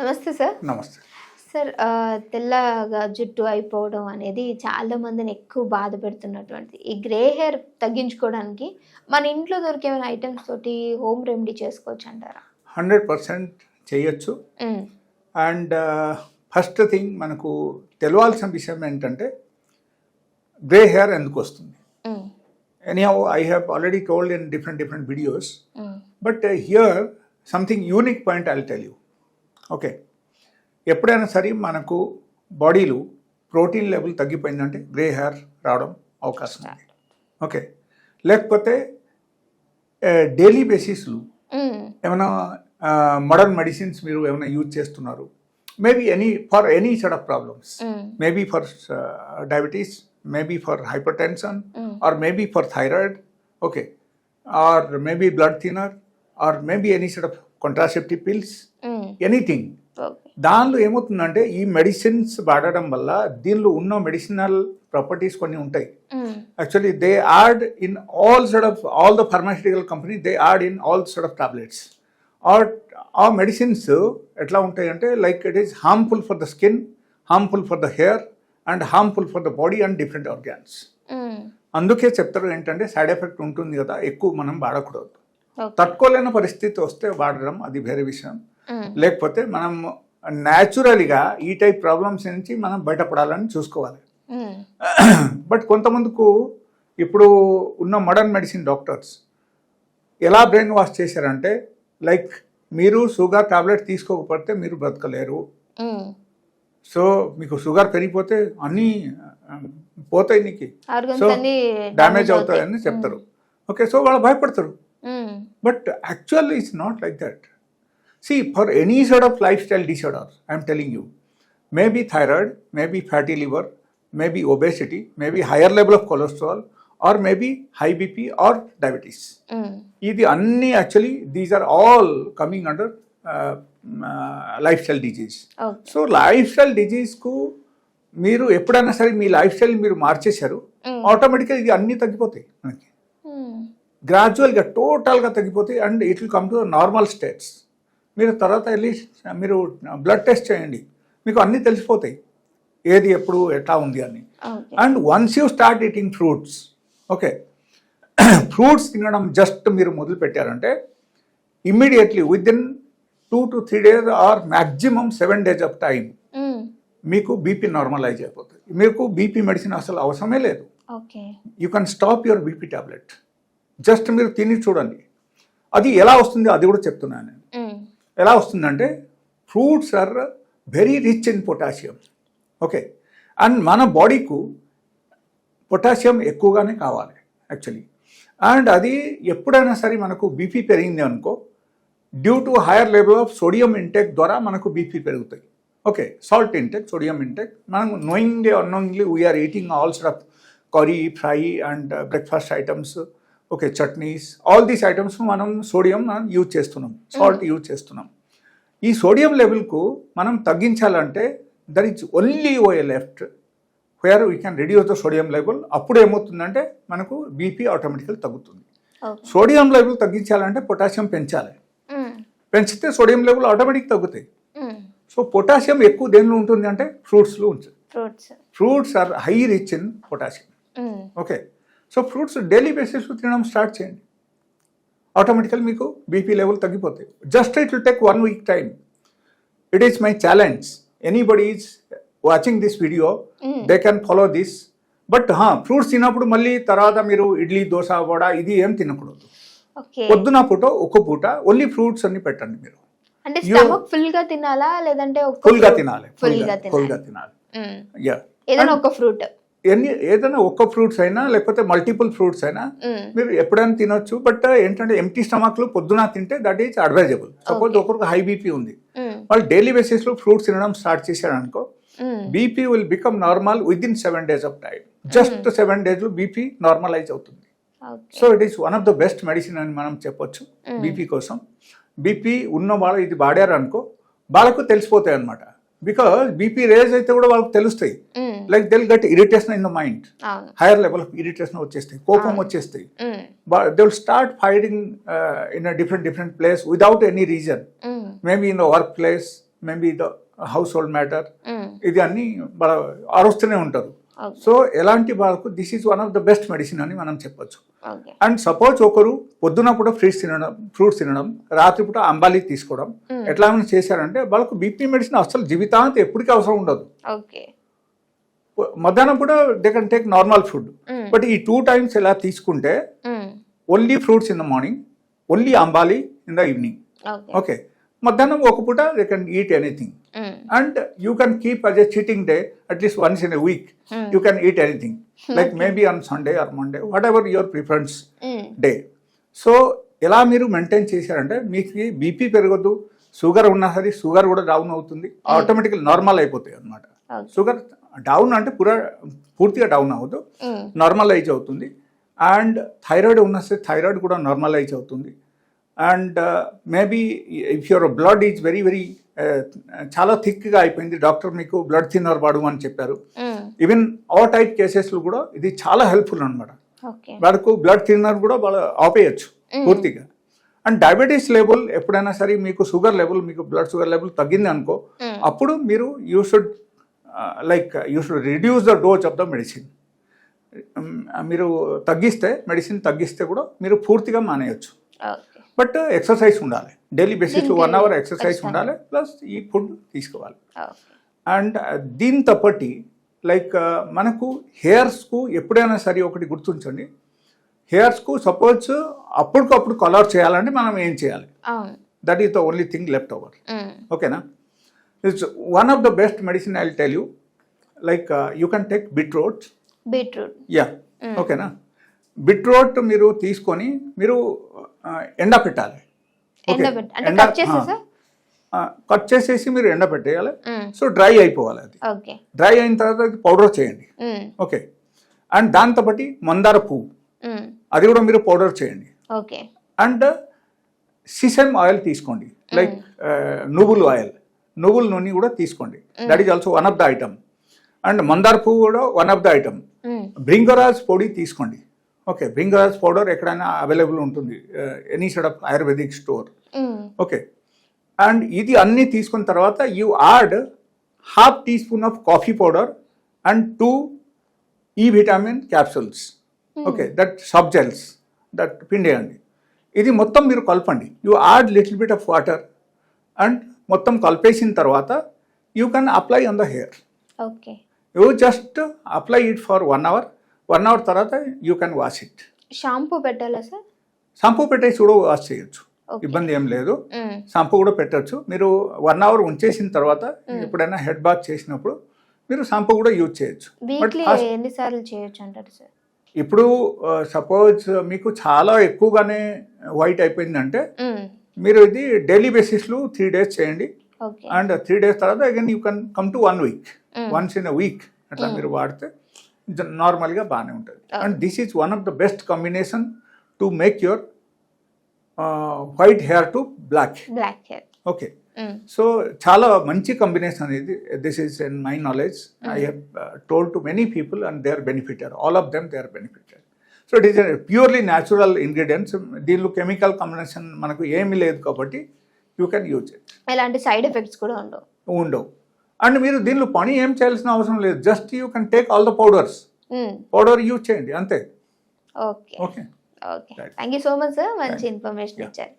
నమస్తే సార్. నమస్తే. సార్ తెల్లగా జుట్టు అయిపోవడం అనేది చాలా మందిని ఎక్కువ బాధ పెడుతున్నటువంటి ఈ గ్రే హెయిర్ తగ్గించుకోవడానికి మన ఇంట్లో దొరికే ఐటమ్స్ తోటి హోమ్ రెమెడీ చేసుకోవచ్చు అంటారా? హండ్రెడ్ పర్సెంట్ చేయొచ్చు. అండ్ ఫస్ట్ థింగ్ మనకు తెలవాల్సిన విషయం ఏంటంటే గ్రే హెయిర్ ఎందుకు వస్తుంది? Anyhow I have already told in different different videos but here something unique point I tell you okay. ఎప్పుడైనా సరే మనకు బాడీలో ప్రోటీన్ లెవెల్ తగ్గిపోయిందంటే గ్రే హెయిర్ రావడం అవకాశం ఉంది. ఓకే. లేకపోతే డైలీ బేసిస్లో ఏమైనా మోడర్న్ మెడిసిన్స్ మీరు ఏమైనా యూజ్ చేస్తున్నారు? Maybe any for any set of problems. Maybe for diabetes maybe for hypertension. Or maybe for thyroid. Okay. Or maybe blood thinner or maybe any set of contraceptive pills. Anything. దానిలో ఏమవుతుందంటే ఈ medicines వాడడం వల్ల దీనిలో ఉన్న medicinal properties కొన్ని ఉంటాయి. actually they add in all sort of all the pharmaceutical company they add in all sort of tablets or ఆ మెడిసిన్స్ ఎట్లా ఉంటాయి అంటే like it is harmful for the skin harmful for the hair and harmful for the body and different organs. అందుకే చెప్తారు ఏంటంటే side effect ఉంటుంది కదా ఎక్కువ మనం వాడకూడదు. తట్టుకోలేని పరిస్థితి వస్తే వాడడం అది వేరే విషయం. లేకపోతే మనం న్యాచురల్గా ఈ టైప్ ప్రాబ్లమ్స్ నుంచి మనం బయటపడాలని చూసుకోవాలి. బట్ కొంతమందికు ఇప్పుడు ఉన్న మోడర్న్ మెడిసిన్ డాక్టర్స్ ఎలా బ్రెయిన్ వాష్ చేశారంటే లైక్ మీరు షుగర్ టాబ్లెట్ తీసుకోకపోతే మీరు బ్రతకలేరు. సో మీకు షుగర్ పెరిగిపోతే అన్నీ పోతాయి నీకు. సో డ్యామేజ్ అవుతాయని చెప్తారు. ఓకే సో వాళ్ళు భయపడతారు. But actually it's not like that. See for any side of lifestyle disorder I'm telling you maybe thyroid maybe fatty liver maybe obesity maybe higher level of cholesterol or maybe high BP or diabetes um, ఇది అన్ని actually these are all coming under lifestyle disease so lifestyle డిజీజ్కు మీరు ఎప్పుడైనా సరే మీ life style మీరు మార్చేశారు ఆటోమేటిక్గా ఇది అన్నీ తగ్గిపోతాయి మనకి. గ్రాడ్యువల్గా టోటల్గా తగ్గిపోతాయి and it will come to normal states మీరు తర్వాత వెళ్ళి మీరు బ్లడ్ టెస్ట్ చేయండి. మీకు అన్నీ తెలిసిపోతాయి. ఏది ఎప్పుడు ఎట్లా ఉంది అని. And once you start eating fruits okay. Fruits తినడం జస్ట్ మీరు మొదలు పెట్టారంటే immediately within two to three days or maximum seven days of time మీకు బీపీ నార్మలైజ్ అయిపోతుంది. మీకు బీపీ మెడిసిన్ అసలు అవసరమే లేదు. You can stop your BP tablet just మీరు తిని చూడండి. అది ఎలా వస్తుంది అది కూడా చెప్తున్నాను నేను. ఎలా వస్తుందంటే fruits are very rich in potassium. Okay. And మన బాడీకు పొటాషియం ఎక్కువగానే కావాలి యాక్చువల్లీ. అండ్ అది ఎప్పుడైనా సరే మనకు బీపీ పెరిగింది అనుకో due to higher level of sodium intake ద్వారా మనకు బీపీ పెరుగుతాయి. Okay. Salt intake sodium intake. మనం knowingly unknowingly we are eating all sort curry fry and breakfast items okay chutneys all these items మనం sodium మనం use చేస్తున్నాం salt use చేస్తున్నాం. ఈ sodium లెవెల్కు మనం తగ్గించాలంటే there is only oh left where we can reduce the sodium level అప్పుడు ఏమవుతుందంటే మనకు బీపీ ఆటోమేటికల్ తగ్గుతుంది. సోడియం లెవెల్ తగ్గించాలంటే పొటాషియం పెంచాలి. ఉమ్, పెంచితే సోడియం లెవెల్ ఆటోమేటిక్ తగ్గుతాయి. సో పొటాషియం ఎక్కువ దేనిలో ఉంటుంది అంటే ఫ్రూట్స్లో ఉంటుంది. Fruits fruits are high rich in potassium okay so fruits daily బేసిస్లో తినడం స్టార్ట్ చేయండి ఆటోమేటికల్ మీకు బీపీ లెవెల్ తగ్గిపోతాయి. Just it will take one week time it is my challenge anybody is watching this video Mm. They can follow this but fruits తిన్నప్పుడు మళ్ళీ తర్వాత మీరు ఇడ్లీ దోశ వడ ఇది ఏం తినకూడదు. పొద్దున పూట ఒక్క పూట ఓన్లీ ఫ్రూట్స్ అన్ని పెట్టండి మీరు. అంటే You- స్టమక్ ఫుల్గా తినాలా? లేదంటే ఫుల్గా? తినాలి. ఫుల్గా తినాలి. యా ఏదైనా ఒక ఫ్రూట్ ఎన్ని ఏదైనా ఒక్క ఫ్రూట్స్ అయినా లేకపోతే మల్టిపుల్ ఫ్రూట్స్ అయినా మీరు ఎప్పుడైనా తినొచ్చు. బట్ ఏంటంటే ఎంటీ స్టమక్లు పొద్దున తింటే దట్ ఈజ్ అడ్వైజబుల్ సపోజ్. ఒకరికి హై బీపీ ఉంది. వాళ్ళు డైలీ బేసిస్లో ఫ్రూట్స్ తినడం స్టార్ట్ చేశారు అనుకో BP will become normal within seven days of time just seven డేస్లో బీపీ నార్మలైజ్ అవుతుంది. So it is one of the best medicine అని మనం చెప్పొచ్చు బీపీ కోసం. బీపీ ఉన్న వాళ్ళు ఇది వాడారు అనుకో వాళ్ళకు తెలిసిపోతాయి అనమాట బికాస్ బీపీ రేజ్ అయితే కూడా వాళ్ళకి తెలుస్తాయి. Like they'll get irritation in the mind higher level of irritation వచ్చేస్తాయి కోపం వచ్చేస్తాయి. They will start fighting in a different different place without any reason maybe in the work place maybe the household matter. ఇది అన్ని బాగా అరుస్తూనే ఉంటారు. So ఎలాంటి వాళ్ళకు this is one of the best medicine అని మనం చెప్పొచ్చు. అండ్ సపోజ్ ఒకరు పొద్దున పూట ఫ్రూట్స్ తినడం ఫ్రూట్స్ తినడం రాత్రి పూట అంబాలి తీసుకోవడం మ్మ్. ఎట్లా ఏమైనా చేశారంటే వాళ్ళకు బీపీ మెడిసిన్ అసలు జీవితాంతం ఎప్పటికీ అవసరం ఉండదు. మధ్యాహ్నం కూడా they can take normal food. But ఈ టూ టైమ్స్ ఎలా తీసుకుంటే. Only fruits in the morning only ambali in the evening okay మధ్యాహ్నం ఒక పూట they can eat anything. And you can keep as a cheating day at least once in a week Hmm. You can eat anything like maybe on Sunday or Monday whatever your preference. Day so ఎలా మీరు maintain చేశారంటే మీకు BP పెరగద్దు sugar ఉన్నా సరే sugar కూడా down అవుతుంది ఆటోమేటిక్గా normal అయిపోతాయి అనమాట షుగర్ డౌన్ అంటే పూరా పూర్తిగా డౌన్ అవ్వదు. నార్మలైజ్ అవుతుంది. అండ్ థైరాయిడ్ ఉన్న సరే థైరాయిడ్ కూడా నార్మలైజ్ అవుతుంది. And maybe if your blood is very very చాలా థిక్గా అయిపోయింది. డాక్టర్ మీకు బ్లడ్ థిన్నర్ వాడు అని చెప్పారు. ఈవెన్ ఆ టైప్ కేసెస్లో కూడా ఇది చాలా హెల్ప్ఫుల్ అనమాట వాడికి బ్లడ్ థిన్నర్ కూడా వాళ్ళు ఆపేయచ్చు పూర్తిగా. అండ్ డయాబెటీస్ లెవెల్ ఎప్పుడైనా సరే మీకు షుగర్ లెవెల్ మీకు బ్లడ్ షుగర్ లెవెల్ తగ్గింది అనుకో మ్మ్. అప్పుడు మీరు you should like you should reduce the dose of the medicine మీరు తగ్గిస్తే మెడిసిన్ తగ్గిస్తే కూడా మీరు పూర్తిగా మానేయచ్చు. బట్ ఎక్సర్సైజ్ ఉండాలి. డైలీ బేసిస్ దీనికి వన్ అవర్ ఎక్సర్సైజ్. ఉండాలి ప్లస్ ఈ ఫుడ్ తీసుకోవాలి. అండ్ దీని తప్పటి లైక్ మనకు హెయిర్స్కు ఎప్పుడైనా సరే ఒకటి గుర్తుంచండి. హెయిర్స్కు సపోజ్ అప్పటికప్పుడు కలర్ చేయాలంటే మనం ఏం చేయాలి? That is the only thing left over. ఓకేనా it's one of the best medicine I tell you like you can take beetroot beetroot yeah ఓకేనా బిట్రోట్ మీరు తీసుకొని మీరు ఎండ పెట్టాలి. కట్ చేసేసా? మీరు ఎండ పెట్టేయాలి. సో డ్రై అయిపోవాలి అది. డ్రై అయిన తర్వాత అది పౌడర్ చేయండి. ఓకే. అండ్ దాంతో బట్టి మందార పువ్వు. అది కూడా మీరు పౌడర్ చేయండి. అండ్ సిసమ్ ఆయిల్ తీసుకోండి. లైక్ నువ్వులు ఆయిల్. నువ్వుల నూనె కూడా తీసుకోండి. That is also one of the item and మందార పువ్వు కూడా one of the item. Bhringraj పొడి తీసుకోండి. ఓకే బ్రింగరాజ్ పౌడర్ ఎక్కడైనా అవైలబుల్ ఉంటుంది any side of ayurvedic store. Okay and ఇది అన్నీ తీసుకున్న తర్వాత you add half teaspoon of coffee powder and two E vitamin capsules. Okay that soft gels that పిండేయండి ఇది మొత్తం మీరు కలపండి. You add little bit of water and మొత్తం కలిపేసిన తర్వాత you can apply on the hair. Okay. You just apply it for one hour one hour తర్వాత you can wash it. Shampoo పెట్టాలా sir? Shampoo పెట్టేసి కూడా వాష్ చేయొచ్చు. ఇబ్బంది ఏం లేదు. షాంపూ కూడా పెట్టొచ్చు. మీరు వన్ అవర్ ఉంచేసిన తర్వాత ఎప్పుడైనా హెడ్ బాత్ చేసినప్పుడు మీరు షాంపూ కూడా యూజ్ చేయొచ్చు. ఎన్నిసార్లు చేయొచ్చు అంటారు సార్? ఇప్పుడు సపోజ్ మీకు చాలా ఎక్కువగానే వైట్ అయిపోయిందంటే. మీరు ఇది డైలీ బేసిస్లో త్రీ డేస్ చేయండి. అండ్ త్రీ డేస్ తర్వాత again you can come to one week. Once in a week అట్లా మీరు వాడితే నార్మల్గా బాగానే ఉంటుంది. And this is one of the best combination to make your white hair to black black hair okay so చాలా మంచి combination అనేది this is in my knowledge I have told to many people and they are benefiter all of them they are benefiter so it is purely natural ingredients దీనిలో chemical combination మనకు ఏమీ లేదు కాబట్టి you can use it ఎలాంటి side effects కూడా ఉండవు. ఉండవు. And మీరు దీనిలో పని ఏం చేయాల్సిన అవసరం లేదు. Just you can take all the powders. Powder use చేయండి అంతే. Okay. Okay. Okay. Thank you so much sir. మంచి ఇన్ఫర్మేషన్ ఇచ్చారు.